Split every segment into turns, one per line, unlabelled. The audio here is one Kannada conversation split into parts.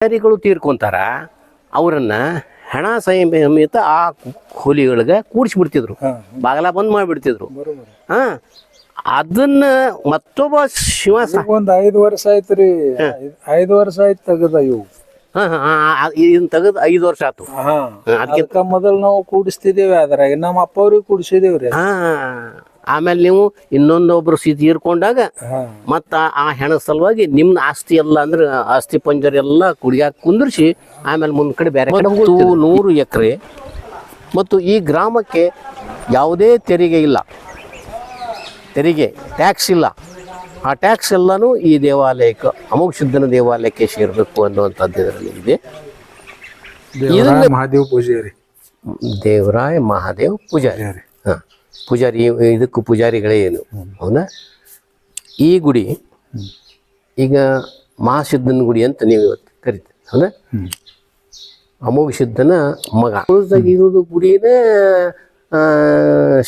ಪೂಜಾರಿಗಳು ತೀರ್ಕೊಂತಾರ ಅವರನ್ನ ಹೆಣ ಸಮೇತ ಆ ಹುಲಿಗಳಿಗೆ ಕೂಡಿಸ್ಬಿಡ್ತಿದ್ರು. ಬಾಗಲ ಬಂದ್ ಮಾಡಿಬಿಡ್ತಿದ್ರು. ಹ ಅದನ್ನ ಮತ್ತೊಬ್ಬ ಶಿವ
ಒಂದ್ ಐದು ವರ್ಷ ಆಯ್ತ್ರಿ ಐದು ವರ್ಷ ಆಯ್ತು ತೆಗದ ಇವು.
ಇದನ್ನ ತೆಗೆದು ಐದು ವರ್ಷ ಆತು. ಅದಕ್ಕೆ
ಮೊದಲು ಮೊದಲ್ ನಾವು ಕೂಡಿಸ್ತಿದ್ದೇವೆ ಅದ್ರಾಗ ನಮ್ಮ ಅಪ್ಪ ಅವ್ರಿಗೆ ಕೂಡಿಸಿದೇವ್ರಿ
ಹಾ. ಆಮೇಲೆ ನೀವು ಇನ್ನೊಂದೊಬ್ರು ಸಿ ತೀರ್ಕೊಂಡಾಗ
ಹಾ.
ಮತ್ತ ಆ ಹೆಣ ಸಲುವಾಗಿ ನಿಮ್ಮ ಆಸ್ತಿ ಎಲ್ಲ ಅಂದ್ರೆ ಆಸ್ತಿ ಪಂಜರ ಎಲ್ಲ ಕುಡಿಯಾಕ ಕುಂದಿರ್ಸಿ ಆಮೇಲೆ ಮುಂದ್ ಕಡೆ ಬೇರೆ ನೂರು ಎಕರೆ. ಮತ್ತು ಈ ಗ್ರಾಮಕ್ಕೆ ಯಾವುದೇ ತೆರಿಗೆ ಇಲ್ಲ. ತೆರಿಗೆ ಟ್ಯಾಕ್ಸ್ ಇಲ್ಲ. ಆ ಟ್ಯಾಕ್ಸ್ ಎಲ್ಲನೂ ಈ ದೇವಾಲಯಕ್ಕೆ ಅಮೋಘ ಶುದ್ಧನ ದೇವಾಲಯಕ್ಕೆ ಸೇರಬೇಕು ಅನ್ನುವಂಥದ್ದು ಇದರಲ್ಲಿ ಇದೆ.
ದೇವರಾಯ ಮಹಾದೇವ್ ಪೂಜಾರಿ.
ದೇವರಾಯ ಮಹಾದೇವ್ ಪೂಜಾರಿ. ಹಾ. ಪೂಜಾರಿ ಇದಕ್ಕೂ ಪೂಜಾರಿಗಳೇ ಏನು? ಹೌದಾ? ಈ ಗುಡಿ ಈಗ ಮಹಾಸಿದ್ಧನ ಗುಡಿ ಅಂತ ನೀವು ಇವತ್ತು ಕರಿತೀವಿ ಹೌದಾ? ಅಮೋಘ ಸಿದ್ಧನ ಮಗ. ಇರೋದು ಗುಡಿನೇ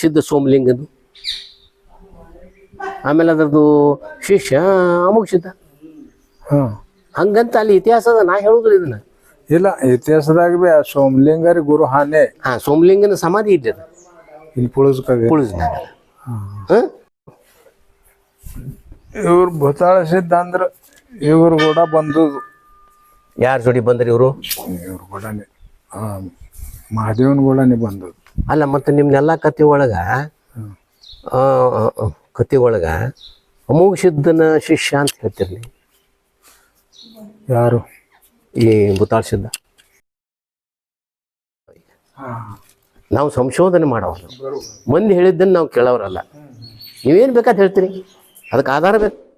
ಸಿದ್ಧ ಸೋಮಲಿಂಗದು ಆಮೇಲೆ ಅದರದ್ದು ಶಿಷ್ಯ ಅಮೋಘ ಸಿದ್ಧ
ಹಾ.
ಹಂಗಂತ ಅಲ್ಲಿ ಇತಿಹಾಸದ ನಾ ಹೇಳುದಿಲ್ಲ ಇದನ್ನ.
ಇಲ್ಲ ಇತಿಹಾಸದಾಗ ಭೀ ಸೋಮಲಿಂಗರಿ ಗುರು ಹಾನೆ
ಹಾ ಸೋಮಲಿಂಗನ ಸಮಾಧಿ ಇದೆ ಅದು
ಇಲ್ಲಿ ಪುಳಸ್ಕಾಗ ಇವ್ರು ಭೂತಾಳ ಸಿದ್ಧ ಅಂದ್ರ ಇವ್ರು ಕೂಡ ಬಂದದ್ದು.
ಯಾರ ಜೋಡಿ ಬಂದ್ರಿ ಇವರು?
ಇವ್ರು ಕೂಡನೆ ಆ ಮಹಾದೇವನ್ ಕೂಡ ಬಂದದ್ದು.
ಅಲ್ಲ ಮತ್ತೆ ನಿಮ್ನೆಲ್ಲ ಕತೆ ಒಳಗ. ಆ, ಆ, ಆ, ಕತೆ ಒಳಗ ಅಮೋಘ ಸಿದ್ಧನ ಶಿಷ್ಯ ಅಂತ ಹೇಳ್ತಿರ್ಲಿ ನೀವು?
ಯಾರು?
ಈ ಭೂತಾಳ ಸಿದ್ಧ ನಾವು ಸಂಶೋಧನೆ ಮಾಡೋರು ಮಂದಿ ಹೇಳಿದ್ದನ್ನು ನಾವು ಕೇಳೋರಲ್ಲ ನೀವೇನು ಬೇಕಾದ ಹೇಳ್ತೀರಿ? ಅದಕ್ಕೆ ಆಧಾರ ಬೇಕು.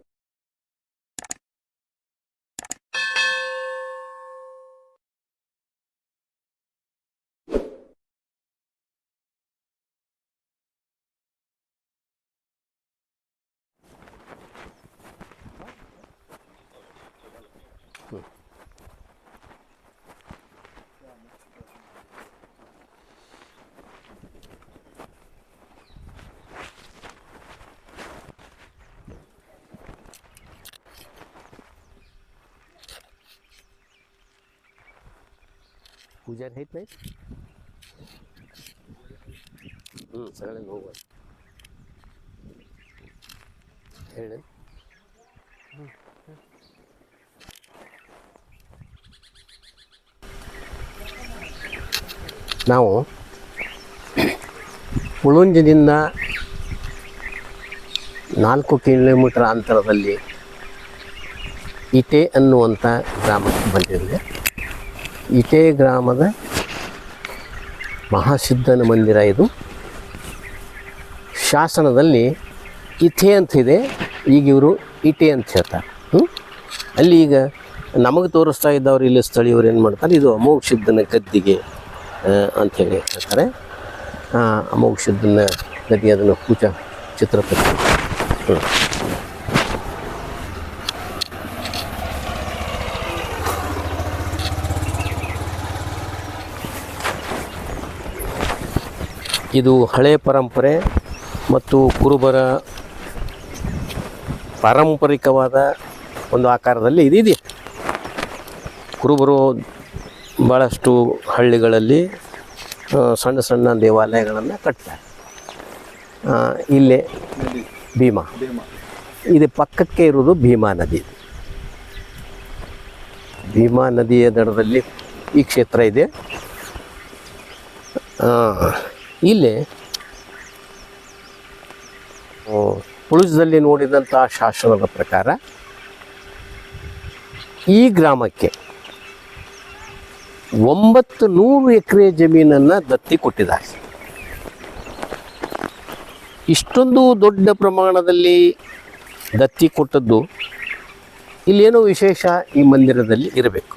ಪೂಜಾರಿ ಐತ್ ನೈ ಹ್ಞೂ ಸಗಳೆ ಹೋಗುವ ಹೇಳಿ. ನಾವು ಉಳುಂಜದಿಂದ ನಾಲ್ಕು ಕಿಲೋಮೀಟರ್ ಅಂತರದಲ್ಲಿ ಇಟೆ ಅನ್ನುವಂಥ ಗ್ರಾಮಕ್ಕೆ ಬಂದಿದೆ ಇಟೆ ಗ್ರಾಮದ ಮಹಾಸಿದ್ಧನ ಮಂದಿರ ಇದು. ಶಾಸನದಲ್ಲಿ ಇಥೆ ಅಂತ ಇದೆ, ಈಗ ಇವರು ಇಟೆ ಅಂತ ಹೇಳ್ತಾರೆ? ಅಲ್ಲಿ ಈಗ ನಮಗೆ ತೋರಿಸ್ತಾ ಇದ್ದವ್ರು ಇಲ್ಲಿ ಸ್ಥಳೀಯವ್ರು ಏನು ಮಾಡ್ತಾರೆ, ಇದು ಅಮೋಘ ಸಿದ್ಧನ ಗದ್ದಿಗೆ ಅಂಥೇಳಿ ಹೇಳ್ತಾರೆ. ಅಮೋಘ ಸಿದ್ಧನ ಗದ್ದಿ ಅದನ್ನು ಪೂಜಾ ಚಿತ್ರಪತಿ. ಹ್ಞೂ ಇದು ಹಳೆ ಪರಂಪರೆ ಮತ್ತು ಕುರುಬರ ಪಾರಂಪರಿಕವಾದ ಒಂದು ಆಕಾರದಲ್ಲಿ ಇದಿದೆ. ಕುರುಬರು ಭಾಳಷ್ಟು ಹಳ್ಳಿಗಳಲ್ಲಿ ಸಣ್ಣ ಸಣ್ಣ ದೇವಾಲಯಗಳನ್ನು ಕಟ್ತಾರೆ. ಇಲ್ಲೇ ಭೀಮಾ. ಇದು ಪಕ್ಕಕ್ಕೆ ಇರೋದು ಭೀಮಾ ನದಿ. ಭೀಮಾ ನದಿಯ ದಡದಲ್ಲಿ ಈ ಕ್ಷೇತ್ರ ಇದೆ. ಇಲ್ಲಿ ಆ, ಉಳಿಸದಲ್ಲಿ ನೋಡಿದಂಥ ಶಾಸನದ ಪ್ರಕಾರ ಈ ಗ್ರಾಮಕ್ಕೆ ಒಂಬತ್ತು ನೂರು ಎಕರೆ ಜಮೀನನ್ನು ದತ್ತಿ ಕೊಟ್ಟಿದ್ದಾರೆ. ಇಷ್ಟೊಂದು ದೊಡ್ಡ ಪ್ರಮಾಣದಲ್ಲಿ ದತ್ತಿ ಕೊಟ್ಟದ್ದು ಇಲ್ಲೇನೋ ವಿಶೇಷ ಈ ಮಂದಿರದಲ್ಲಿ ಇರಬೇಕು.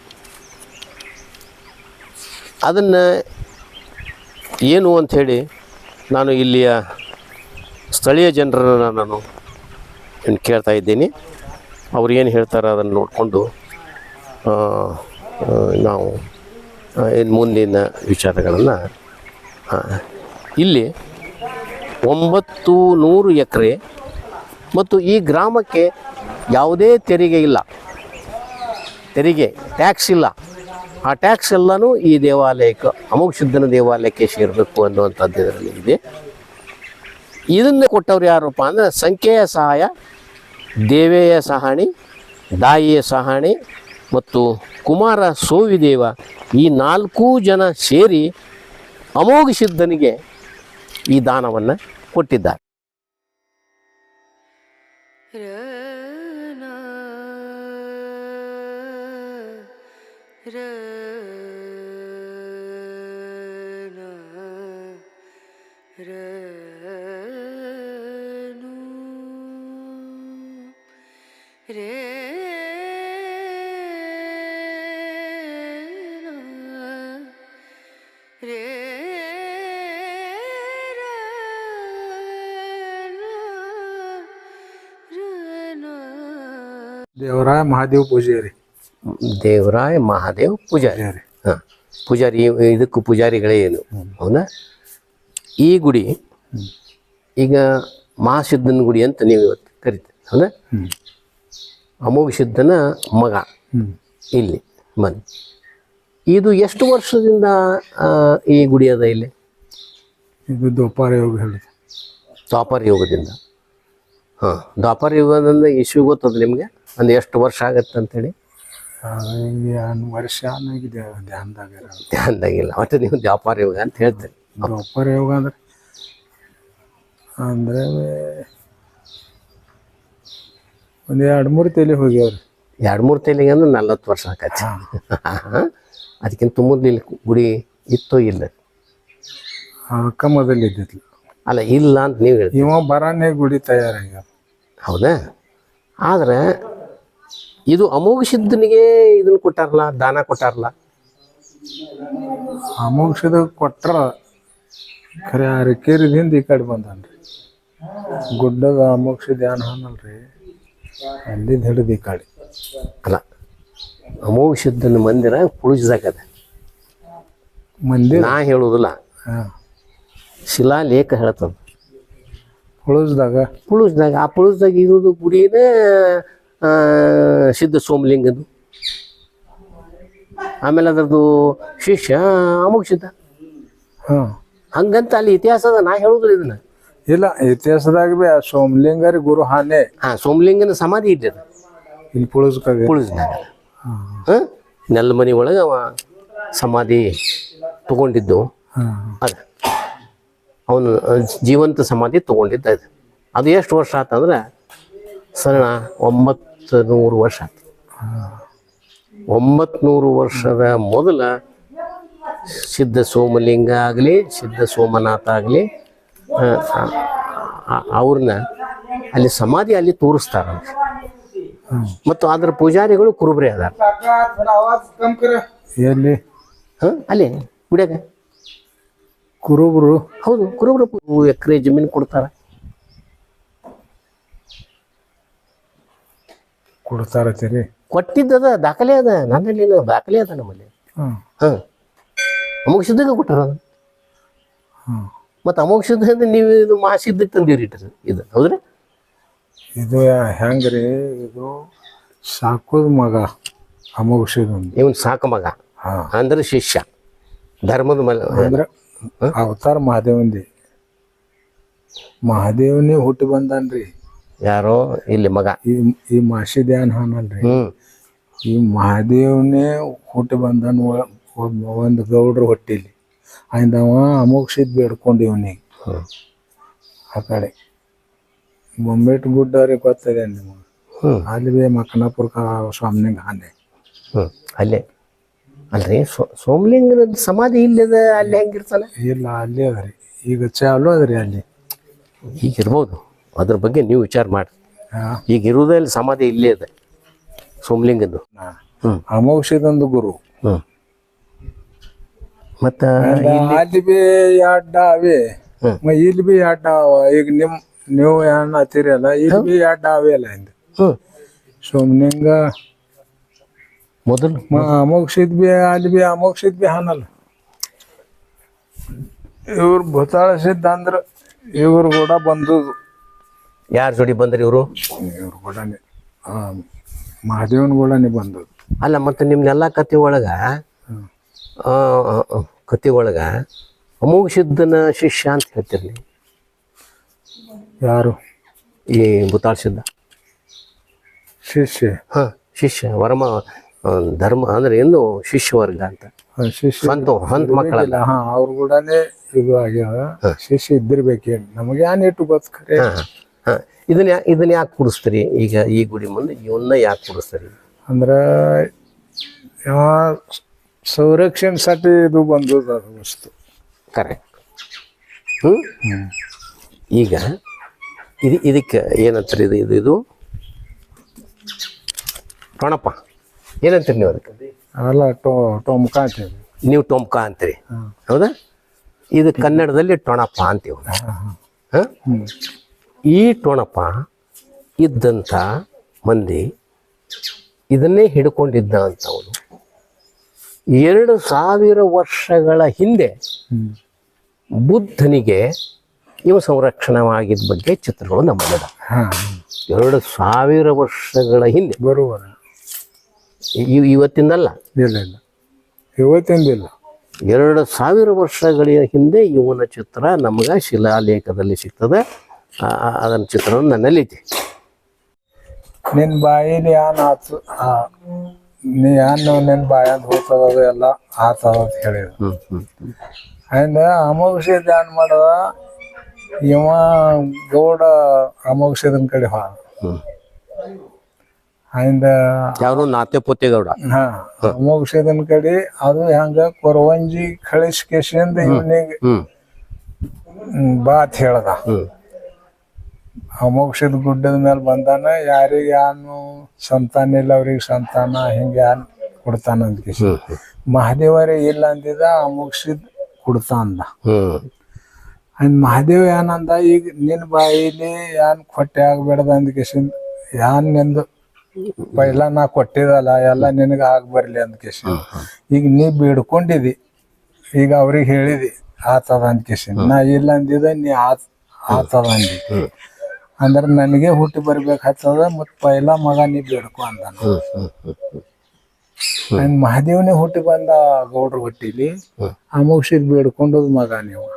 ಅದನ್ನು ಏನು ಅಂಥೇಳಿ ನಾನು ಇಲ್ಲಿಯ ಸ್ಥಳೀಯ ಜನರನ್ನು ನಾನು ಕೇಳ್ತಾ ಇದ್ದೀನಿ. ಅವ್ರು ಏನು ಹೇಳ್ತಾರೆ ಅದನ್ನು ನೋಡಿಕೊಂಡು ನಾವು ಇನ್ನು ಮುಂದಿನ ವಿಚಾರಗಳನ್ನು ಇಲ್ಲಿ ಒಂಬತ್ತು ನೂರು ಎಕರೆ ಮತ್ತು ಈ ಗ್ರಾಮಕ್ಕೆ ಯಾವುದೇ ತೆರಿಗೆ ಇಲ್ಲ. ತೆರಿಗೆ, ಟ್ಯಾಕ್ಸ್ ಇಲ್ಲ. ಆ ಟ್ಯಾಕ್ಸ್ ಎಲ್ಲನೂ ಈ ದೇವಾಲಯಕ್ಕೆ, ಅಮೋಘ ಶುದ್ಧನ ದೇವಾಲಯಕ್ಕೆ ಸೇರಬೇಕು ಅನ್ನುವಂಥದ್ದು ಇದರಲ್ಲಿ ಇದೆ. ಇದನ್ನು ಕೊಟ್ಟವ್ರು ಯಾರಪ್ಪ ಅಂದರೆ ಸಂಖ್ಯೆಯ ಸಹಾಯ, ದೇವೆಯ ಸಹಾಣಿ, ದಾಯಿಯ ಸಹಾಣಿ ಮತ್ತು ಕುಮಾರ ಸೋವಿದೇವ ಈ ನಾಲ್ಕೂ ಜನ ಸೇರಿ ಅಮೋಘ ಸಿದ್ಧನಿಗೆ ಈ ದಾನವನ್ನು ಕೊಟ್ಟಿದ್ದಾರೆ.
ರೇ ರೇ
ದೇವರಾಯ ಮಹಾದೇವ್ ಪೂಜಾರಿ.
ದೇವರಾಯ ಮಹಾದೇವ್ ಪೂಜಾರಿ.
ಹಾ
ಹಾಂ. ಪೂಜಾರಿ ಇದಕ್ಕೂ ಪೂಜಾರಿಗಳೇ ಏನು? ಹೌದಾ? ಈ ಗುಡಿ ಈಗ ಮಹಾಸಿದ್ಧನ ಗುಡಿ ಅಂತ ನೀವು ಇವತ್ತು ಕರಿತೀರಿ. ಹೌದಾ?
ಹ್ಮ್.
ಅಮೋಘ ಸಿದ್ಧನ ಮಗ ಇಲ್ಲಿ ಮನೆ. ಇದು ಎಷ್ಟು ವರ್ಷದಿಂದ ಈ ಗುಡಿ ಅದ ಇಲ್ಲಿ?
ಇದು ದ್ವಾಪಾರ ಯೋಗ ಹೇಳಿದೆ.
ದ್ವಾಪರ ಯೋಗದಿಂದ. ಹಾಂ ದ್ವಾಪರ ಯೋಗದಿಂದ ಇಶ್ಯೂ ಗೊತ್ತದ ನಿಮಗೆ? ಒಂದು ಎಷ್ಟು ವರ್ಷ ಆಗತ್ತೆ ಅಂತೇಳಿ?
ವರ್ಷ ಆಗಿದೆ ಧ್ಯಾನದಾಗ.
ಧ್ಯಾನದಾಗಿಲ್ಲ ಒಟ್ಟು ನೀವು ದ್ವಾಪರ ಯೋಗ ಅಂತ ಹೇಳ್ತೀರಿ.
ದ್ವಾಪಾರ ಯೋಗ ಅಂದ್ರೆ ಅಂದ್ರೆ ಒಂದು ಎರಡು ಮೂರು ತಲೆ ಹೋಗ್ಯಾವ್ರಿ.
ಎರಡು ಮೂರು ತಲೆಗೆ ಅಂದ್ರೆ ನಲ್ವತ್ತು ವರ್ಷ ಆಕತಿ. ಅದಕ್ಕಿಂತ ಮೊದಲು ಇಲ್ಲಿ ಗುಡಿ ಇತ್ತೋ ಇಲ್ಲ?
ಕಮ್ಮದಲ್ಲಿ ಮೊದಲು ಇದ್ದಿತ್ತು
ಅಲ್ಲ ಇಲ್ಲ ಅಂತ ನೀವು ಹೇಳ್ತೀವಿ
ಇವ ಬರಾನೇ ಗುಡಿ ತಯಾರಾಗ್ಯಾವ.
ಹೌದಾ? ಆದ್ರೆ ಇದು ಅಮೋಘ ಸಿದ್ಧನಿಗೆ ಇದನ್ನ ಕೊಟ್ಟಾರಲ್ಲ ದಾನ ಕೊಟ್ಟಾರಲ್ಲ?
ಅಮೋಕ್ಷದ ಕೊಟ್ರ ಖರೆ ಅರಕೇರಿದಿಂದ ಈ ಕಡೆ ಬಂದನ್ರಿ. ಗುಡ್ಡದ ಅಮೋಕ್ಷ ಧ್ಯಾನ ಹಾನಲ್ರಿ. ಅಲ್ಲಿಂದ ಹಿಡಿದು ಈ ಕಡೆ
ಅಲ್ಲ ಅಮೋಘ ಸಿದ್ಧನ ಮಂದಿರ ಪುಳಿಸ್ದಾಗದ
ಮಂದಿರ?
ನಾ ಹೇಳುವುದಿಲ್ಲ.
ಹಾಂ.
ಶಿಲಾಲೇಖ ಹೇಳ್ತದ
ಪುಳಿಸ್ದಾಗ?
ಪುಳಿಸ್ದಾಗ ಆ ಪುಳಿಸ್ದಾಗ ಇರೋದು ಗುಡಿನೇ ಸಿದ್ಧ ಸೋಮಲಿಂಗದು ಆಮೇಲೆ ಅದರದ್ದು ಶಿಷ್ಯ ಅಮೋಘ ಸಿದ್ಧ
ಹಾಂ.
ಹಂಗಂತ ಅಲ್ಲಿ ಇತಿಹಾಸ ಅದ ನಾ ಹೇಳುದಿಲ್ಲ ಇದನ್ನ.
ಇಲ್ಲ ಇತಿಹಾಸದಾಗ ಬಿ ಆ ಸೋಮಲಿಂಗರಿ ಗುರು ಹಾನೆ.
ಹಾ ಸೋಮಲಿಂಗನ ಸಮಾಧಿ ಅದು.
ಇಲ್ಲಿ ಪುಳಿಸ್ಕಾಗ.
ಪುಳಿಸ್ದಾಗ ಹಾಂ. ನೆಲ್ಲಮನಿ ಒಳಗೆ ಅವ ಸಮಾಧಿ ತಗೊಂಡಿದ್ದು. ಅದ. ಅವನು ಜೀವಂತ ಸಮಾಧಿ ತಗೊಂಡಿದ್ದ ಅದು ಅದು ಎಷ್ಟು ವರ್ಷ ಆತಂದ್ರೆ ಸರಳ ಒಂಬತ್ತು ನೂರು ವರ್ಷ ಆಯ್ತು ಒಂಬತ್ತು ನೂರು ವರ್ಷದ ಮೊದಲ ಸಿದ್ಧ ಸೋಮಲಿಂಗ ಆಗಲಿ ಸಿದ್ಧ ಸೋಮನಾಥ ಆಗಲಿ ಅವ್ರನ್ನ ಅಲ್ಲಿ ಸಮಾಧಿ ಅಲ್ಲಿ ತೋರಿಸ್ತಾರ ಮತ್ತು ಅದರ ಪೂಜಾರಿಗಳು ಕುರುಬ್ರೆ ಅದಾರ.
ಎಲ್ಲಿ?
ಹಾಂ ಅಲ್ಲಿ ಗುಡಿಯಾಗ.
ಕುರುಬರು.
ಹೌದು ಕುರುಬ್ರು ಎಕರೆ ಜಮೀನು ಕೊಡ್ತಾರ.
ಕೊಡ್ತಾರತ್ತೀರಿ
ಕೊಟ್ಟಿದ್ದದ ದಾಖಲೆ ಅದ ನನ್ನಲ್ಲಿ ದಾಖಲೆ ಅದ ನಮ್ಮಲ್ಲಿ.
ಹ್ಮ್.
ಹ್ಮ್ ಅಮೋಘ ಸಿದ್ಧಗೆ ಕೊಟ್ಟಾರ ಅದು
ಹಾಂ
ಮತ್ತು ಅಮೋಕ್ಷದಿಂದ ನೀವು ಇದು ಮಹಾಸಿದ್ಧಕ್ಕೆ ತಂದೀರಿ ಇಟ್ಟರು ಇದು ಹೌದ್ರಿ?
ಇದು ಹೆಂಗ್ರಿ? ಇದು ಸಾಕೋದ್ ಮಗ ಅಮೋಕ್ಷದಿಂದ
ಇವನ್ ಸಾಕು ಮಗ.
ಹಾಂ.
ಅಂದ್ರೆ ಶಿಷ್ಯ. ಧರ್ಮದ ಮಗ
ಅಂದ್ರೆ ಅವತಾರ ಮಹಾದೇವಂದಿ ಮಹಾದೇವನೇ ಹುಟ್ಟಿ ಬಂದನ್ರಿ.
ಯಾರೋ? ಇಲ್ಲಿ ಮಗ.
ಈ ಈ ಮಾಸಿ ಧ್ಯಾನ ಹಾನಲ್ರಿ.
ಹ್ಮ್.
ಈ ಮಹಾದೇವನೇ ಹುಟ್ಟಿ ಬಂದಾನ ಒ- ಒಬ್ಬ- ಒಂದು ಗೌಡ್ರ ಹೊಟ್ಟಿಲಿ. ಅವ ಅಮೋಕ್ಷಿದ್ ಬೇಡ್ಕೊಂಡು ಇವನಿಗೆ. ಆ ಕಡೆ. ಬೊಂಬೆಟ್ ಗುಡ್ಡ ಅವ್ರಿಗೆ ಗೊತ್ತಿದೆ ನಿಮಗೆ ಅಲ್ಲಿ ಬೇ ಮಕ್ಕನಾಪುರ ಸ್ವಾಮಿನಿಗೆ ಆನೆ.
ಅಲ್ಲೇ. ಅಲ್ರಿ ಸೋ ಸೋಮಲಿಂಗನ ಸಮಾಧಿ ಇಲ್ಲದ ಅಲ್ಲಿ ಹೆಂಗಿರ್ತಾನೆ
ಇಲ್ಲ ಅಲ್ಲಿ ಅದ್ರಿ ಈಗ ಚಾಲು ಅದ್ರಿ ಅಲ್ಲಿ.
ಈಗ ಇರ್ಬೋದು. ಅದ್ರ ಬಗ್ಗೆ ನೀವು ವಿಚಾರ ಮಾಡಿ. ಈಗ ಇರುವುದೇ ಸಮಾಧಿ ಇಲ್ಲೇ ಅದ. ಸೋಮಲಿಂಗದ್ದು.
ಅಮೋಕ್ಷದೊಂದು ಗುರು.
ಹ್ಮ್. ಮತ್ತ
ಅಲ್ಲಿ ಬಿ ಎರಡು ಅವೆ. ಇಲ್ಲಿ ಬಿ ಎರಡು ಅವ. ಈಗ ನಿಮ್ ನೀವು ಏನ್ ಹತ್ತಿರಲ್ಲ ಇಲ್ಲಿ ಬಿ ಎರಡು ಅವೆ ಅಲ್ಲ
ಹಿಂದೆ.
ಸುಮ್ನಿಂಗ
ಮೊದಲು
ಅಮೋಕ್ಷಿದ್ ಬಿ ಅಲ್ಲಿ ಬಿ ಅಮೋಕ್ಷಿದ್ ಬಿ ಹಾನಲ್ಲ. ಇವ್ರು ಭೂತಾಳ ಸಿದ್ಧ ಅಂದ್ರ ಇವ್ರು ಕೂಡ ಬಂದದು
ಯಾರ ಜೋಡಿ ಬಂದ್ರಿ ಇವರು?
ಇವ್ರು ಕೂಡನೆ ಆ ಮಹಾದೇವನ್ ಕೂಡನೆ ಬಂದದು
ಅಲ್ಲ ಮತ್ತೆ ನಿಮ್ನೆಲ್ಲ ಕತೆ ಒಳಗ ಆ, ಆ, ಆ, ಕತೆ ಒಳಗ ಅಮೋಘ ಸಿದ್ಧನ ಶಿಷ್ಯ ಅಂತ ಹೇಳ್ತೀರಿ ನೀವು.
ಯಾರು?
ಈ ಭೂತಾಳ ಸಿದ್ಧ.
ಶಿಷ್ಯ?
ಹಾ ಶಿಷ್ಯ ವರ್ಮ ಧರ್ಮ ಅಂದ್ರೆ ಏನು ಶಿಷ್ಯ ವರ್ಗ ಅಂತ ಸ್ವಂತ ಮಕ್ಕಳಲ್ಲ.
ಹಾ ಅವ್ರ ಕೂಡನೇ ಇದು ಆಗ್ಯಾವ. ಶಿಷ್ಯ ಇದ್ದಿರ್ಬೇಕೇನು? ನಮಗೆ
ಯಾನಿಟ್ಟು ಬದುಕರೆ? ಇದನ್ನ ಇದನ್ನ ಯಾಕೆ ಕುಡಿಸ್ತೀರಿ? ಈಗ ಈ ಗುಡಿ ಮುಂದೆ ಇವನ್ನ ಯಾಕೆ ಕುಡಿಸ್ತೀರಿ?
ಅಂದ್ರೆ ಯಾವ ಸಂರಕ್ಷಣೆसाठी ಇದು ಬಂದದ ವಸ್ತು.
ಕರೆಕ್ಟ್ ಹ್ಞೂ ಈಗ ಇದು ಇದಕ್ಕೆ ಏನಂತಾರೆ ಇದು ಇದು ಇದು? ಕಣಪ್ಪ ಏನಂತೀರಿ ನೀವು ಅದಕ್ಕೆ?
ಅಲ್ಲ ಟೋ ಟೊಮ್ಕ ಅಂತೀವಿ.
ನೀವು ಟೊಮ್ಕ ಅಂತೀರಿ. ಹೌದಾ? ಇದು ಕನ್ನಡದಲ್ಲಿ ಟೊಣಪ್ಪ ಅಂತೀವಿ. ಹಾಂ ಈ ಟೊಣಪ ಇದ್ದಂಥ ಮಂದಿ ಇದನ್ನೇ ಹಿಡ್ಕೊಂಡಿದ್ದ ಅಂತವನು ಎರಡು ಸಾವಿರ ವರ್ಷಗಳ ಹಿಂದೆ ಬುದ್ಧನಿಗೆ ಇವ ಸಂರಕ್ಷಣವಾಗಿದ್ದ ಬಗ್ಗೆ ಚಿತ್ರಗಳು ನಮ್ಮಲ್ಲಿದೆ
ಹಾ.
ಎರಡು ಸಾವಿರ ವರ್ಷಗಳ ಹಿಂದೆ.
ಬರುವರ.
ಇ- ಇವತ್ತಿಂದಲ್ಲ?
ಇಲ್ಲ ಇಲ್ಲ. ಇವತ್ತಿಂದಿಲ್ಲ.
ಎರಡು ಸಾವಿರ ವರ್ಷಗಳ ಹಿಂದೆ ಇವನ ಚಿತ್ರ ನಮ್ಗೆ ಶಿಲಾಲೇಖದಲ್ಲಿ ಸಿಗ್ತದೆ. ಅದನ್ನ ಚಿತ್ರವನ್ನು ನನ್ನಲ್ಲಿ ನಿನ್ನ
ನಿನ್ ಬಾಯಿಲಿ ಆ ನಾಥ ಆ. ನೀ ಅನ್ನ ನಿನ್ ಬಾಯಂದ್ ಹೋಗ್ತದ ಎಲ್ಲ ಆತದ ಅಂತ
ಹ್ಮ್.
ಅಂದ ಅಮೋಘಸಿದ ಏನ್ ಮಾಡದ? ಇವ ಗೌಡ ಅಮೋಘಸಿದನ್ ಕಡೆ ಹೋ
ಹ್ಮ್.
ಅಂದ
ಯಾರು ನಾತೆ ಗೌಡ.
ಹಾ ಅಮೋಘಸಿದನ್ ಕಡೆ ಅದು ಹೆಂಗ ಕೊರವಂಜಿ ಕಳಿಸ್ಕೇಶಿಂದ ಇವನಿಗೆ
ಹ್ಮ್.
ಬಾತ್ ಹೇಳ್ದ.
ಹ್ಮ್.
ಅಮೋಕ್ಷದ ಗುಡ್ಡದ ಮೇಲೆ ಬಂದಾನ ಯಾರಿಗೆ ಯಾನು ಸಂತಾನ ಇಲ್ಲ ಅವ್ರಿಗೆ ಸಂತಾನ ಹಿಂಗೆ ಯಾನ್ ಕೊಡ್ತಾನ
ಹ್ಮ್
ಮಹಾದೇವರೇ ಇಲ್ಲ ಅಂದಿದ ಅಮೋಕ್ಷದ ಕೊಡ್ತ ಅಂದ ಅಂದ್ ಮಹಾದೇವ್ ಏನಂದ ಈಗ ನಿನ್ನ ಬಾಯಿಲಿ ಯಾನ್ ಕೊಟ್ಟೆ ಆಗ್ಬೇಡ್ದ ಅಂದ ಕಿಶಿಂದ ಯಾನ್ ನಿಂದು ಪೈಲ ನಾ ಕೊಟ್ಟಿದಲ್ಲ ಎಲ್ಲ ನಿನಗೆ ಆಗ್ಬರ್ಲಿ ಅಂದ ಕಿಶಿಂದ ಈಗ ನೀ ಬಿಡ್ಕೊಂಡಿದಿ ಈಗ ಅವ್ರಿಗೆ ಹೇಳಿದಿ ಆತದ ಅಂದ ಕಿಶಿಂದ ನಾ ಇಲ್ಲ ಅಂದಿದ ನೀ ಆತ್ ಆತದ ಅಂದಿ ಅಂದ್ರೆ ನನಗೆ ಹುಟ್ಟಿ ಬರ್ಬೇಕಾಗ್ತದ ಮತ್ ಪೈಲ ಮಗ ನೀ ಬೇಡ್ಕೊ
ಅಂದ
ಅಂದ್ ಮಹಾದೇವನೇ ಹುಟ್ಟಿ ಬಂದ ಗೌಡ್ರ ಹೊಟ್ಟಿಲಿ ಅಮೋಕ್ಷಿದ್ ಬೇಡ್ಕೊಂಡದ್ ಮಗ ನೀವು.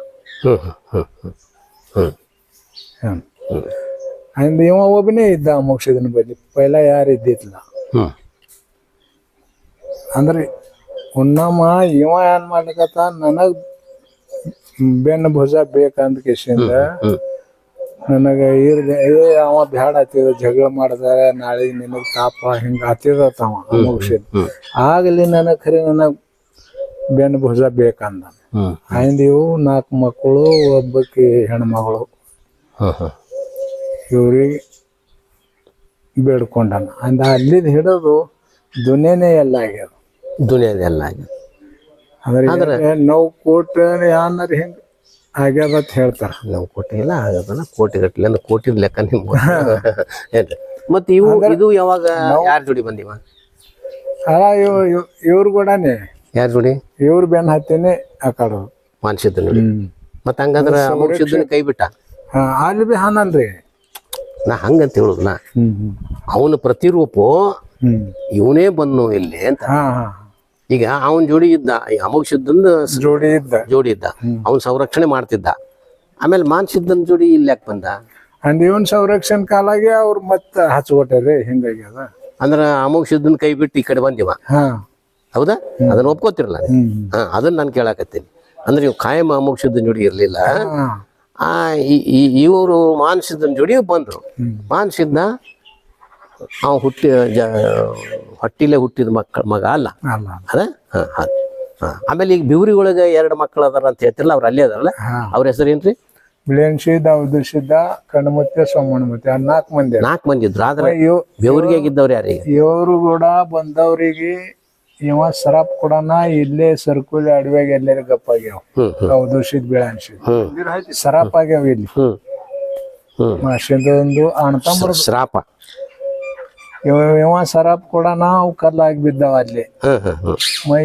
ಅಂದ್ ಇವ ಒಬ್ಬನೇ ಇದ್ದ ಅಮೋಕ್ಷದನ ಬಲ್ಲಿ ಪೈಲ ಯಾರು ಇದ್ದಿದ್ಲ. ಅಂದ್ರೆ ಉನ್ನಮ್ಮ ಇವ ಏನ್ ಮಾಡ್ಲಿಕತ್ತ ನನಗ್ ಬೆನ್ನ ಭುಜ ಬೇಕಂದ ಕೇಶಿಂದ ನನಗ ಇರ್ದೆ ಏ ಅವ ಬ್ಯಾಡ ಆತಿದ ಜಗಳ ಮಾಡಿದಾರೆ ನಾಳೆ ನಿನಗ್ ತಾಪ ಹಿಂಗ ಆತಿದ ಅವ
ಮುಗಿಸಿದ.
ಆಗಲಿ ನನಗ ಖರೆ ನನಗೆ ಬೆನ್ನು ಭುಜ ಬೇಕಂದ. ಆಯ್ದ ಇವು ನಾಲ್ಕು ಮಕ್ಕಳು ಒಬ್ಬಕ್ಕೆ ಹೆಣ್ಮಗಳು. ಇವ್ರಿಗೆ ಬೇಡ್ಕೊಂಡನ. ಅಂದ ಅಲ್ಲಿದ್ ಹಿಡಿದು ದುನಿಯಾನೇ ಎಲ್ಲ ಆಗ್ಯದ.
ದುನಿಯಾದೆಲ್ಲ ಆಗ್ಯದ.
ಅಂದ್ರೆ ನೋವು ಕೊಟ್ಟ ಕೋಟ್ ಯಾನಾರ ಹಿಂಗ ಆಗ್ಯದ ಅಂತ ಹೇಳ್ತಾರ.
ನಾವು ಕೋಟಿ ಇಲ್ಲ ಕೋಟಿ ಗಟ್ಲೆ ಅಂದ್ರೆ ಕೋಟಿ ಲೆಕ್ಕ ನಿಮ್ಗೆ ಏನ್ರಿ? ಮತ್ತೆ ಇವು ಇದು ಯಾವಾಗ ಯಾರ ಜೋಡಿ ಬಂದಿವ?
ಅಲ್ಲ ಇವ್ ಇವ್- ಇವ್ರು ಕೂಡನೇ
ಯಾರ ಜೋಡಿ?
ಇವ್ರ ಬೆನ್ ಹತ್ತೇನೆ ಆ ಕಡೆ.
ಮಾನ್ಸಿದ್ದ ನೋಡಿ.
ಹ್ಮ್.
ಮತ್ತೆ ಹಂಗಂದ್ರೆ ಕೈ ಬಿಟ್ಟ
ಅಲ್ಲಿ ಬಿ ಹಾನಲ್ರಿ.
ನಾ ಹಂಗಂತ ಹೇಳುದು ನಾ. ಅವನ ಪ್ರತಿರೂಪು ಇವನೇ ಬಂದು ಇಲ್ಲಿ ಅಂತ. ಈಗ ಅವನ್ ಜೋಡಿ ಇದ್ದ ಅಮೋಕ್ಷಿದ್ದನ
ಜೋಡಿ ಇದ್ದ.
ಜೋಡಿ ಇದ್ದ. ಅವನ್ ಸಂರಕ್ಷಣೆ ಮಾಡ್ತಿದ್ದ. ಆಮೇಲೆ ಮಾನ್ಸಿದ್ದನ ಜೋಡಿ ಇಲ್ಲಿ ಯಾಕೆ ಬಂದ?
ಅಂದ್ ಇವನ್ ಸಂರಕ್ಷಣೆ ಕಾಲಾಗೆ ಅವ್ರು ಮತ್ತ ಹಚ್ಕೊಟ್ಟಾರೆ ಹಿಂಗಾಗಿ ಅದ.
ಅಂದ್ರ ಅಮೋಕ್ಷಿದ್ದನ ಕೈ ಬಿಟ್ಟು ಈ ಕಡೆ ಬಂದಿವ. ಹೌದಾ? ಅದನ್ನ ಒಪ್ಕೋತಿರಲ್ಲ ಹಾ ಅದನ್ನ ನಾನು ಕೇಳಾಕತ್ತೀನಿ. ಅಂದ್ರೆ ನೀವು ಕಾಯಂ ಅಮೋಕ್ಷದ ಜೋಡಿ ಇರಲಿಲ್ಲ. ಆ ಇವರು ಮಾನಸಿದ್ದನ ಜೋಡಿ ಬಂದ್ರು. ಮಾನ್ ಸಿದ್ಧ ಅವ್ ಹುಟ್ಟಿ ಹೊಟ್ಟಿಲೆ ಹುಟ್ಟಿದ ಮಕ್ಕಳ ಮಗ ಅಲ್ಲ.
ಅಲ್ಲ
ಅದ. ಆಮೇಲೆ ಈಗ ಬಿವ್ರಿ ಒಳಗೆ ಎರಡು ಮಕ್ಕಳು ಅದಾರ ಅಂತ ಹೇಳ್ತಿರಲ್ಲ ಅವ್ರ ಅಲ್ಲೇ ಅದಾರಲ್ಲ? ಅವ್ರ ಹೆಸರು ಏನ್ರಿ?
ಬಿಳಿಯನ್ಸಿದ್ದ ಕಣ್ಮತ್ಯ ಸೊಮ್ಮಣ್ಮುತ್ತೆ ಆ ನಾಲ್ಕು ಮಂದಿ
ನಾಲ್ಕು ಮಂದಿ ಇದ್ರು ಆದ್ರೆ ಬೆವರಿಗೆ ಆಗಿದ್ದವ್ರು ಯಾರಿಗೆ
ಇವರು ಕೂಡ ಬಂದವರಿಗೆ ಇವ ಸರಪ್ ಕೊಡನ ಇಲ್ಲೇ ಸರ್ಕುಲಿ ಅಡವ್ಯಾಗ ಎಲ್ಲರ ಗಪ್ಪ
ಆಗ್ಯಾವ ಹ್ಮ್.
ಉದುರ್ಸಿದ್ ಬೀಳನ್ಸಿದ್
ಹ್ಮ್.
ಸರಪ್ ಆಗ್ಯಾವ ಇಲ್ಲಿ.
ಹ್ಮ್
ಒಂದು ಅಣ್ತಂಬ್ರ
ಶ್ರಾಪ
ಇವ ಇವ ಸರಪ್ ಕೂಡ ನಾವು ಕಲ್ಲಾಗಿ ಬಿದ್ದಾವ ಅಲ್ಲಿ.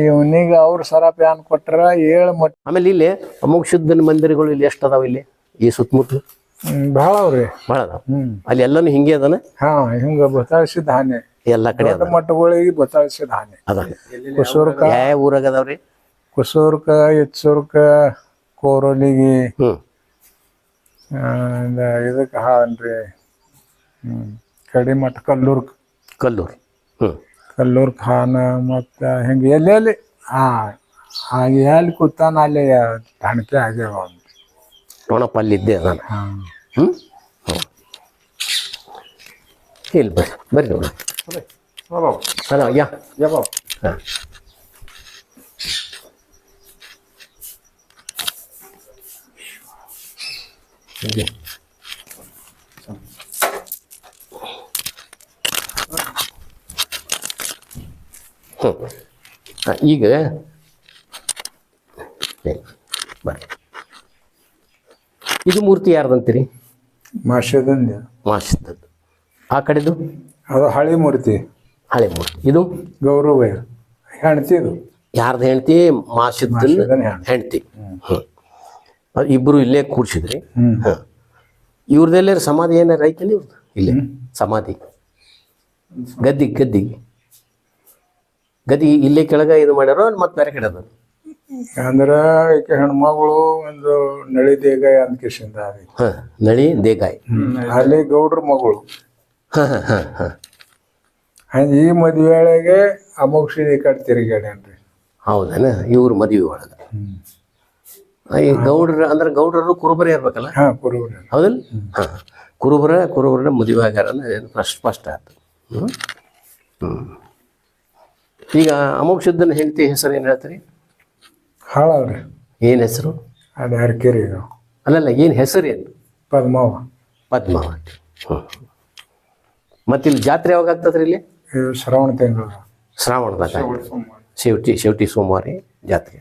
ಇವನಿಗ
ಮ ಅವ್ರ ಸರಪ್ ಯಾನ್ ಕೊಟ್ರ ಏಳ್ ಮಟ್
ಆಮೇಲೆ ಇಲ್ಲಿ ಅಮೋಕ್ಷುದ್ದನ ಮಂದಿರಗಳು ಇಲ್ಲಿ ಎಷ್ಟು ಅದಾವ ಇಲ್ಲಿ? ಈ ಸುತ್ತಮುತ್ತ?
ಹ್ಮ್, ಭಾಳ ಅವ್ರಿ.
ಭಾಳ ಅದಾವ?
ಹ್ಮ್.
ಅಲ್ಲಿ ಎಲ್ಲಾನು ಹಿಂಗೆ ಅದಾನ?
ಹಾ ಹಿಂಗ ಬತಾಳಿಸಿದ ಆನೆ
ಎಲ್ಲ ಕಡೆ
ದೊಡ್ಡ ಮಟ್ಟಗಳಿಗೆ ಬತಾಳಿಸಿದ
ಅದ
ಕುಸೂರ್ಕ
ಯಾವ ಊರಾಗ ಅದಾವ್ರಿ
ಕುಸೂರ್ಕ ಎಚ್ಚೂರ್ಕ ಕೋರೋಲಿಗಿ.
ಹ್ಮ್.
ಇದಕ್ಕೆ ಹಾನ್ರಿ ಹ್ಮ್. ಕಡಿಮಠ ಕಲ್ಲೂರ್
ಕಲ್ಲೂರು. ಹ್ಞೂ
ಕಲ್ಲೂರು ಖಾನ ಮತ್ತು ಹಿಂಗೆ ಎಲ್ಲೆಲ್ಲಿ ಹಾಂ ಹಾಗೆ ಎಲ್ಲಿ ಕೂತಾನ ಅಲ್ಲಿ ತಣಕೆ ಆಗ್ಯಾವ.
ನೋಡಪ್ಪ
ಅಲ್ಲಿದ್ದೆ
ನಾನು. ಹ್ಞೂ. ಇಲ್ಲಿ ಬರ್ರಿ ಬರ್ರಿ ನೋಡ. ಹಲೋ ಯಾ. ಹಾಂ. ಹ್ಞೂ ಈಗ ಇದು ಮೂರ್ತಿ ಯಾರ್ದಂತೀರಿ?
ಮಾಷದಿಂದ
ಮಾಸಿದ್ದದ್ದು ಆ ಕಡೆದು?
ಅದು ಹಳೆ ಮೂರ್ತಿ.
ಹಳೆ ಮೂರ್ತಿ. ಇದು?
ಗೌರವ ಹೆಣ್ತಿದು
ಯಾರ್ದು ಹೆಂಡತಿ?
ಮಾಸಿದ್ದನ್ ಹೆಂಡ್ತಿ.
ಹ್ಞೂ ಇಬ್ಬರು ಇಲ್ಲೇ ಕೂಡ್ಸಿದ್ರಿ ಹಾಂ. ಇವ್ರದ್ದೆಲ್ಲ ಸಮಾಧಿ ಏನಾರ ಐತಲ್ಲ ಇವ್ರದ್ದು ಇಲ್ಲೇ ಸಮಾಧಿ. ಗದ್ದಿಗೆ ಗದ್ದಿ ಗದ್ದಿ ಇಲ್ಲಿ ಕೆಳಗ ಇದು ಮಾಡ್ಯಾರೋ ಮತ್ತೆ ಬೇರೆ ಕಡೆ ಅದ
ಅಂದ್ರ ಈಕೆ ಹೆಣ್ಮಗಳು ಒಂದು ನಳಿ ದೇಗಾಯಿ ಅಂತ ಕಿಶಿಂದ
ಹಾಂ ನಳಿ ದೇಗಾಯಿ.
ಅಲ್ಲಿ ಗೌಡ್ರ ಮಗಳು.
ಹಾಂ ಹಾಂ ಹಾಂ ಹಾಂ.
ಹಂಗ ಈ ಈ ಕಡೆ ತಿರುಗಾಡ್ಯಾನ್ರಿ
ಹೌದೇನ? ಇವ್ರ ಮದುವೆ ಒಳಗೆ. ಈ ಗೌಡ್ರ ಅಂದ್ರೆ ಗೌಡ್ರರು ಕುರುಬರೇ ಇರ್ಬೇಕಲ್ಲ?
ಹಾ ಕುರುಬರ.
ಹೌದಲ್ಲ ಹಾಂ ಕುರುಬರ ಕುರುಬರನ್ನ ಮದುವೆ ಆಗ್ಯಾರ ಅಂದ್ರೆ ಫಸ್ಟ್ ಫಸ್ಟ್ ಆಯ್ತು ಹ್ಞೂ ಹ್ಞೂ ಈಗ ಅಮೋಕ್ಷದ್ದನ ಹೆಂಡತಿ ಹೆಸರು ಏನು ಹೇಳ್ತೀರಿ?
ಹಾಳವ್ರಿ
ಏನು ಹೆಸರು?
ಅದು ಕೇರಿ
ಅಲ್ಲಲ್ಲ ಏನು ಹೆಸರು ಏನು?
ಪದ್ಮಾವ.
ಪದ್ಮಾವತಿ ಮತ್ತೆ ಇಲ್ಲಿ ಜಾತ್ರೆ ಯಾವಾಗ ಆಗ್ತದ್ರಿ ಇಲ್ಲಿ?
ಶ್ರಾವಣ ಶ್ರವಣ ತಿಂಗಳು.
ಶ್ರಾವಣದಾಗ ಶಿವಟಿ ಶಿವಟಿ ಸೋಮವಾರಿ. ಜಾತ್ರೆ.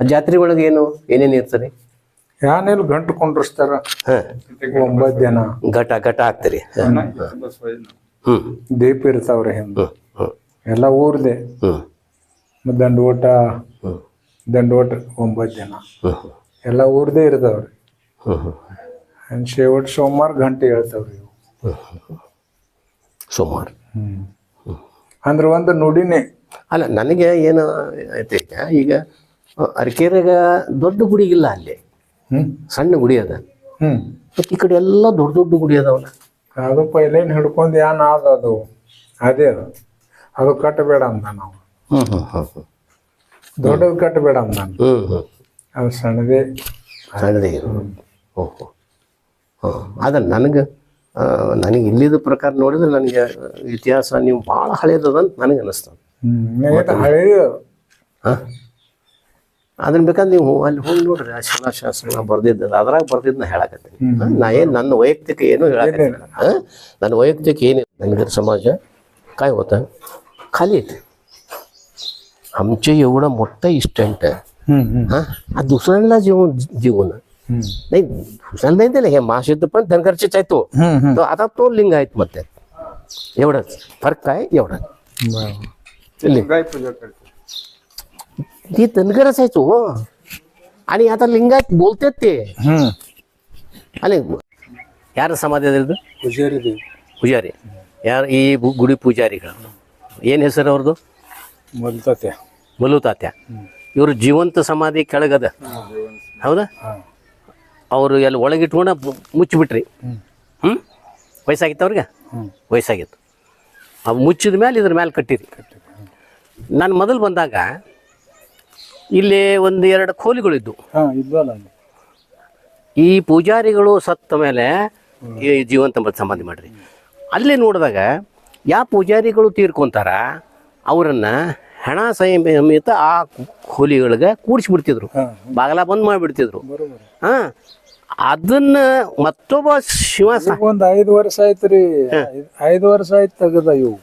ಆ ಜಾತ್ರೆ ಒಳಗೆ ಏನು ಏನೇನು ಇರ್ತದೆ?
ಯಾನೆಲ್ಲ ಗಂಟು ಕೊಂಡಿರ್ಸ್ತಾರ?
ಹಾಂ.
ಒಂಬತ್ತು ದಿನ
ಘಟ ಘಟ ಆಗ್ತೀರಿ ಹ್ಞೂ
ದೀಪ ಇರ್ತಾವ್ರಿ ಹಿಂದೂ. ಎಲ್ಲ ಊರ್ದೆ.
ಹ್ಞೂ
ಓಟ ದಂಡೋಟ
ಹ್ಞೂ
ದಂಡೋಟ ಒಂಬತ್ತು ಜನ.
ಹ್ಞೂ
ಎಲ್ಲ ಊರ್ದೇ ಇರ್ತಾವ್ರಿ.
ಹ್ಞೂ ಹ್ಞೂ
ಶೇವಟ್ ಸೋಮವಾರ ಗಂಟೆ ಹೇಳ್ತಾವ್ರಿ ಇವು.
ಸೋಮವಾರ
ಅಂದ್ರೆ ಒಂದು ನುಡಿನೇ.
ಅಲ್ಲ ನನಗೆ ಏನು ಐತೆ ಈಗ ಅರಕೇರಾಗ ದೊಡ್ಡ ಗುಡಿ ಇಲ್ಲ ಅಲ್ಲಿ.
ಹ್ಮ್.
ಸಣ್ಣ ಗುಡಿ ಅದ.
ಹ್ಮ್.
ಮತ್ತು ಈ ಕಡೆ ಎಲ್ಲ ದೊಡ್ಡ ದೊಡ್ಡ ಗುಡಿ ಅದಾವಲ್ಲ.
ಅದು ಪೈಲೇನು ಹಿಡ್ಕೊಂಡು ಏನು ಆದ ಅದು. ಅದೇ ಅದು. ಅದು ಕಟ್ಟಬೇಡ ಅಂತ ನಾವು. ದೊಡ್ಡದು ಕಟ್ಟಬೇಡ ಅಂದ ಅದು ಸಣ್ಣದೇ.
ಸಣ್ಣದೇ ಓಹೋ ಆದ್ರೆ ನನಗೆ ನನಗೆ ಇಲ್ಲಿದ ಪ್ರಕಾರ ನೋಡಿದ್ರೆ ನನಗೆ ಇತಿಹಾಸ ನೀವು ಭಾಳ ಹಳೇದದಂತ ನನಗೆ
ಅನಿಸ್ತದೆ.
ಹಾ? ಅದನ್ನ ಬೇಕಾದ್ರೆ ನೀವು ಅಲ್ಲಿ ಹೋಗಿ ನೋಡ್ರಿ. ಆ ಶಿಲಾಶಾಸ್ತ್ರ ಬರ್ದಿದ್ದ ಅದ್ರಾಗ ಬರ್ದಿದ್ದನ್ನ ಹೇಳಕತ್ತೀನಿ. ನಾ ಏನು ನನ್ನ ವೈಯಕ್ತಿಕ ಏನು ಹೇಳಕತ್ತಿಲ್ಲ ನನ್ನ ವೈಯಕ್ತಿಕ ಏನಿಲ್ಲ ನನಗೆ ಸಮಾಜ ಕಾಯ್ ಹೋತ? खाली येते. आमचे एवढं मोठं इस्टंट
आहे.
हा? दुसऱ्यांना जेवण
जेवण
नाही दुसऱ्यांना नाही दिलं हे महाशुद्ध पण धनगरचे आहे तो. आता तो लिंग आहेत मग त्यात एवढंच. फरक काय? एवढाच. ते धनगर आहे तो हो. आणि आता लिंगायत बोलतात ते. आणि
यार समाधी
पुजारी यार ही गुढी पुजारी का? ಏನು ಹೆಸರು ಅವ್ರದ್ದು ಮಲುತಾತ್ಯ. ಮಲುತಾತ್ಯ. ಇವರು ಜೀವಂತ ಸಮಾಧಿ ಕೆಳಗದ. ಹೌದಾ? ಅವರು ಎಲ್ಲಿ ಒಳಗಿಟ್ಕೊಂಡ ಮುಚ್ಚಿಬಿಟ್ರಿ. ಹ್ಞೂ ವಯಸ್ಸಾಗಿತ್ತು ಅವ್ರಿಗೆ? ವಯಸ್ಸಾಗಿತ್ತು. ಅವು ಮುಚ್ಚಿದ ಮೇಲೆ ಇದ್ರ ಮೇಲೆ ಕಟ್ಟಿರಿ. ನಾನು ಮೊದಲು ಬಂದಾಗ ಇಲ್ಲಿ ಒಂದು ಎರಡು
ಇದ್ವಲ್ಲ
ಈ ಪೂಜಾರಿಗಳು ಸತ್ತ ಮೇಲೆ ಈ ಜೀವಂತ ಸಮಾಧಿ ಮಾಡ್ರಿ. ಅಲ್ಲಿ ನೋಡಿದಾಗ ಯಾವ ಪೂಜಾರಿಗಳು ತೀರ್ಕೊಂತಾರ ಅವರನ್ನು ಹೆಣ ಸಮೇತ ಆ ಹೋಲಿಗಳಿಗೆ ಕೂಡಿಸ್ಬಿಡ್ತಿದ್ರು. ಬಾಗಲ ಬಂದ್ ಮಾಡಿಬಿಡ್ತಿದ್ರು. ಹಾಂ ಅದನ್ನ ಮತ್ತೊಬ್ಬ ಶಿವ
ಒಂದು ಐದು ವರ್ಷ ಆಯ್ತು ರೀ ಐದು ವರ್ಷ ಆಯ್ತು ತೆಗದ ಇವು.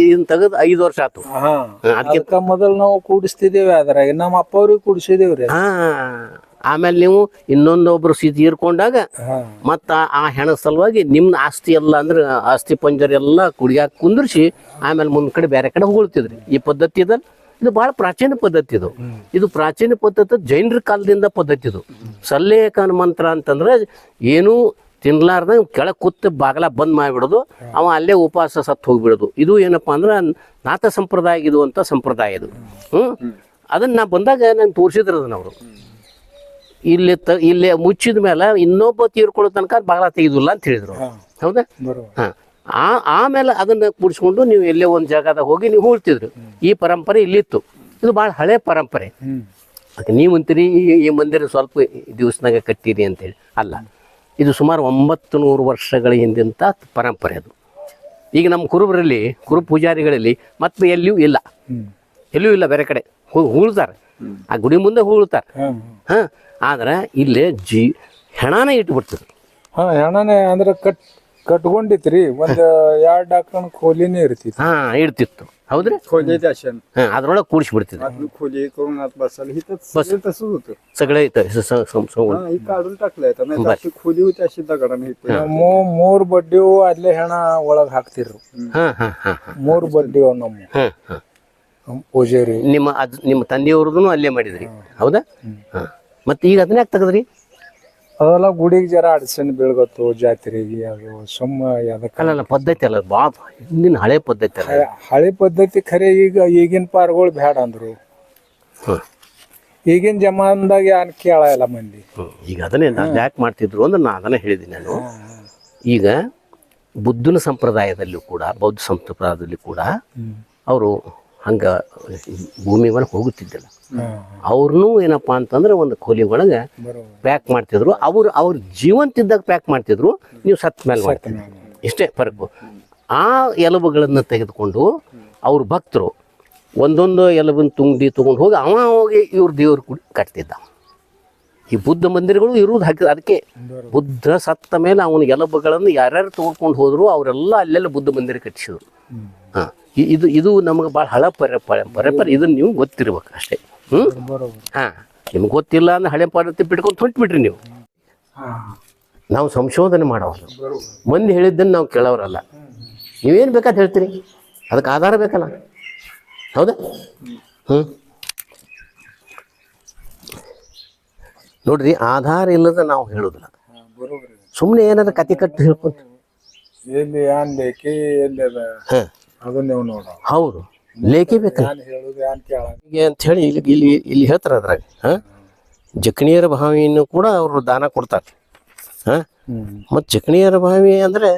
ಇದನ್ನ ತೆಗೆದು ಐದು ವರ್ಷ ಆಯ್ತು
ಅದಕ್ಕಿಂತ
ಅದಕ್ಕೆ
ಮೊದಲು ನಾವು ಕೂಡಿಸ್ತಿದ್ದೇವೆ ಅದ್ರಾಗ ನಮ್ಮ ಅಪ್ಪ ಅವ್ರಿಗೆ ಕೂಡಿಸಿದೇವ್ರಿ.
ಹಾ ಆಮೇಲೆ ನೀವು ಇನ್ನೊಂದೊಬ್ರು ಸಿ ತೀರ್ಕೊಂಡಾಗ ಮತ್ತು ಆ ಹೆಣ ಸಲುವಾಗಿ ನಿಮ್ಮ ಆಸ್ತಿ ಎಲ್ಲ ಅಂದ್ರೆ ಆಸ್ತಿ ಪಂಜರ ಎಲ್ಲ ಕುಡಿಯಾಕ ಕುಂದ್ರಿಸಿ ಆಮೇಲೆ ಮುಂದ್ ಕಡೆ ಬೇರೆ ಕಡೆ ಹೋಗ್ತಿದ್ರಿ ಈ ಪದ್ಧತಿ ಇದ ಇದು ಬಹಳ ಪ್ರಾಚೀನ ಪದ್ಧತಿ ಇದು. ಇದು ಪ್ರಾಚೀನ ಪದ್ಧತಿ ಜೈನರ ಕಾಲದಿಂದ ಪದ್ಧತಿ ಇದು. ಸಲ್ಲೇಖನ ಮಂತ್ರ ಅಂತಂದ್ರೆ ಏನು ತಿನ್ಲಾರ್ದ ಕೆಳಗೆ ಕೂತ್ ಬಾಗಲ ಬಂದ್ ಮಾಡಿಬಿಡೋದು. ಅವ ಅಲ್ಲೇ ಉಪವಾಸ ಸತ್ತು ಹೋಗ್ಬಿಡೋದು. ಇದು ಏನಪ್ಪಾ ಅಂದ್ರೆ ನಾಥ ಸಂಪ್ರದಾಯ ಇದು ಅಂತ ಸಂಪ್ರದಾಯ ಇದು. ಹ್ಮ್. ಅದನ್ನ ನಾ ಬಂದಾಗ ನಂಗೆ ತೋರಿಸಿದ್ರು ಅದನ್ನ ಅವರು ಇಲ್ಲಿ ತ ಇಲ್ಲಿ ಮುಚ್ಚಿದ ಮೇಲೆ ಇನ್ನೊಬ್ಬ ತೀರ್ಕೊಳ್ಳೋ ತನಕ ಬಹಳ ತೆಗೆದಿಲ್ಲ ಅಂತ ಹೇಳಿದ್ರು. ಹೌದಾ? ಹಾ. ಆ ಆಮೇಲೆ ಅದನ್ನ ಕೂಡಿಸ್ಕೊಂಡು ನೀವು ಎಲ್ಲೇ ಒಂದು ಜಾಗದಾಗ ಹೋಗಿ ನೀವು ಹೂಳ್ತಿದ್ರು ಈ ಪರಂಪರೆ ಇಲ್ಲಿತ್ತು. ಇದು ಭಾಳ ಹಳೆ ಪರಂಪರೆ. ಅದಕ್ಕೆ ನೀವು ಅಂತೀರಿ ಈ- ಮಂದಿರ ಸ್ವಲ್ಪ ದಿವಸನಾಗ ಕಟ್ಟಿರಿ ಅಂತೇಳಿ. ಅಲ್ಲ. ಇದು ಸುಮಾರು ಒಂಬತ್ತು ನೂರು ವರ್ಷಗಳ ಹಿಂದಿಂತ ಪರಂಪರೆ ಅದು. ಈಗ ನಮ್ಮ ಕುರುಬರಲ್ಲಿ ಕುರು ಪೂಜಾರಿಗಳಲ್ಲಿ ಮತ್ತೆ ಎಲ್ಲಿಯೂ ಇಲ್ಲ. ಎಲ್ಲಿಯೂ ಇಲ್ಲ ಬೇರೆ ಕಡೆ. ಹೂ ಹೂಳ್ತಾರೆ ಆ ಗುಡಿ ಮುಂದೆ ಹೂಳ್ತಾರೆ ಹಾಂ. ಆದ್ರೆ ಇಲ್ಲೇ ಜೀ ಹೆಣಾನ ಇಟ್ಬಿಡ್ತದೆ
ಹಾ ಹೆಣನೆ ಅಂದ್ರೆ ಕಟ್ ಕಟ್ಕೊಂಡಿತ್ರಿ ಒಂದ್ ಎರಡ್ ಹಾಕೊಂಡ್ ಕೋಲಿನೇ ಇರ್ತಿತ್ತು
ಹಾಂ ಇಡ್ತಿತ್ತು ಹೌದ್ರಿ
खोली असेल
ಹಾಂ ಅದ್ರೊಳಗೆ ಕೂಡಿಸ್ಬಿಡ್ತಿದ್ದೆ
आपली खोली करून आत बसाल ही तर सगळं तसंच होतं
सगळे इथं स- स- सम- सम-
हा, ही काढून टाकलंय तर नाही तर अशी खोली होती अशी दगडाने इथे
ಮೂ ಮೂರ್ ಬಡ್ಡಿವು ಅಲ್ಲೇ ಹೆಣ ಒಳಗ್ ಹಾಕ್ತಿರು
ಹಾಂ ಹಾಂ ಹಾಂ ಹಾಂ
ಮೂರ್ ಬಡ್ಡಿವು ನಮ್ಮ
ಹಾಂ ಹಾಂ
ನಮ್ ಪೂಜಾರಿ
ನಿಮ್ಮ ಅದ್ ನಿಮ್ಮ ತಂದೆಯವ್ರದ್ದು ಅಲ್ಲೇ ಮಾಡಿದ್ರಿ ಹೌದಾ ಹಾಂ ಮತ್ತೆ ಈಗ ಅದನ್ನ ಯಾಕೆ ತೆಗದ್ರಿ?
ಅದೆಲ್ಲ ಗುಡಿಗೆ ಜರ ಅಡಿಸನ್ ಬೀಳ್ಗತ್ತು ಜಾತ್ರೆಗೆ ಅದು ಸುಮ್ಮ ಯಾವ್ದಕ್ಕ
ಅಲ್ಲ ಪದ್ಧತಿ ಅಲ್ಲ ಬಾಬ ಹಿಂದಿನ ಹಳೆ ಪದ್ಧತಿ ಅಲ್ಲ
ಹಳೆ ಪದ್ಧತಿ ಖರೆ ಈಗ ಈಗಿನ ಪಾರ್ಗಳು ಬ್ಯಾಡ ಅಂದ್ರು. ಈಗಿನ ಜಮಾನದಾಗ ಯಾರು ಕೇಳ ಇಲ್ಲ ಮಂದಿ.
ಈಗ ಅದನ್ನೇ ನಾನು ಯಾಕೆ ಮಾಡ್ತಿದ್ರು ಅಂದ್ರೆ ನಾನು ಅದನ್ನೇ ಹೇಳಿದ್ದೀನಿ ನಾನು. ಈಗ ಬುದ್ಧನ ಸಂಪ್ರದಾಯದಲ್ಲೂ ಕೂಡ ಬೌದ್ಧ ಸಂಪ್ರದಾಯದಲ್ಲಿ ಕೂಡ ಅವರು ಹಂಗೆ ಭೂಮಿ ಒಳಗೆ ಹೋಗುತ್ತಿದ್ದಿಲ್ಲ. ಅವ್ರನ್ನೂ ಏನಪ್ಪ ಅಂತಂದ್ರೆ ಒಂದು ಕೋಲಿ ಒಳಗೆ ಪ್ಯಾಕ್ ಮಾಡ್ತಿದ್ರು. ಅವ್ರು ಅವ್ರ ಜೀವಂತಿದ್ದಾಗ ಪ್ಯಾಕ್ ಮಾಡ್ತಿದ್ರು. ನೀವು ಸತ್ ಮೇಲೆ ಮಾಡ್ತಿದ್ರು ಇಷ್ಟೇ ಫರ್ಕ್. ಆ ಎಲುಬುಗಳನ್ನು ತೆಗೆದುಕೊಂಡು ಅವ್ರ ಭಕ್ತರು ಒಂದೊಂದು ಎಲುಬಿನ ತುಂಬಿ ತೊಗೊಂಡು ಹೋಗಿ ಅವ ಹೋಗಿ ಇವ್ರ ದೇವ್ರ ಕುಡಿ ಕಟ್ತಿದ್ದ. ಈ ಬುದ್ಧ ಮಂದಿರಗಳು ಇರುವುದು ಹಾಕಿದ ಅದಕ್ಕೆ ಬುದ್ಧ ಸತ್ತ ಮೇಲೆ ಅವನ ಎಲುಬುಗಳನ್ನು ಯಾರ್ಯಾರು ತೊಗೊಂಡು ಹೋದ್ರು ಅವರೆಲ್ಲ ಅಲ್ಲೆಲ್ಲ ಬುದ್ಧ ಮಂದಿರ ಕಟ್ಟಿಸಿದ್ರು. ಹಾಂ. ಇದು ಇದು ನಮಗೆ ಭಾಳ ಹಳ ಪರ ಪರಂಪರೆ. ಇದನ್ನು ನೀವು ಗೊತ್ತಿರ್ಬೇಕು ಅಷ್ಟೇ. ಹ್ಞೂ ಹಾಂ. ನಿಮ್ಗೆ ಗೊತ್ತಿಲ್ಲ ಅಂದ್ರೆ ಹಳೆ ಪದ್ಧತಿ ಬಿಟ್ಕೊಂಡು ಹೊಂಟ್ಬಿಟ್ರಿ ನೀವು. ನಾವು ಸಂಶೋಧನೆ ಮಾಡೋರು. ಮಂದಿ ಹೇಳಿದ್ದನ್ನು ನಾವು ಕೇಳೋರಲ್ಲ. ನೀವೇನು ಬೇಕಾದ ಹೇಳ್ತೀರಿ? ಅದಕ್ಕೆ ಆಧಾರ ಬೇಕಲ್ಲ. ಹೌದಾ? ಹ್ಞೂ ನೋಡ್ರಿ ಆಧಾರ ಇಲ್ಲದ ನಾವು ಹೇಳೋದಿಲ್ಲ. ಸುಮ್ಮನೆ ಏನಾದ್ರು ಕತೆ ಕಟ್ಟು
ಅದ?
ಹಾಂ.
ಅದನ್ನೇ ನೀವು ನೋಡ.
ಹೌದು. ಲೇಖಿ ಬೇಕಾ?
ನಾನು ಹೇಳೋದು ಯಾನ್
ಹೀಗೆ ಅಂತ ಹೇಳಿ ಇಲ್ಲಿ ಇಲ್ಲಿ ಇಲ್ಲಿ ಹೇಳ್ತಾರೆ ಅದ್ರಾಗ ಹಾ? ಜಕಣಿಯರ ಬಾವಿಯನ್ನು ಕೂಡ ಅವರು ದಾನ ಕೊಡ್ತಾರೆ. ಹಾ? ಮತ್ತು ಜಕಣಿಯರ ಬಾವಿ ಅಂದ್ರೆ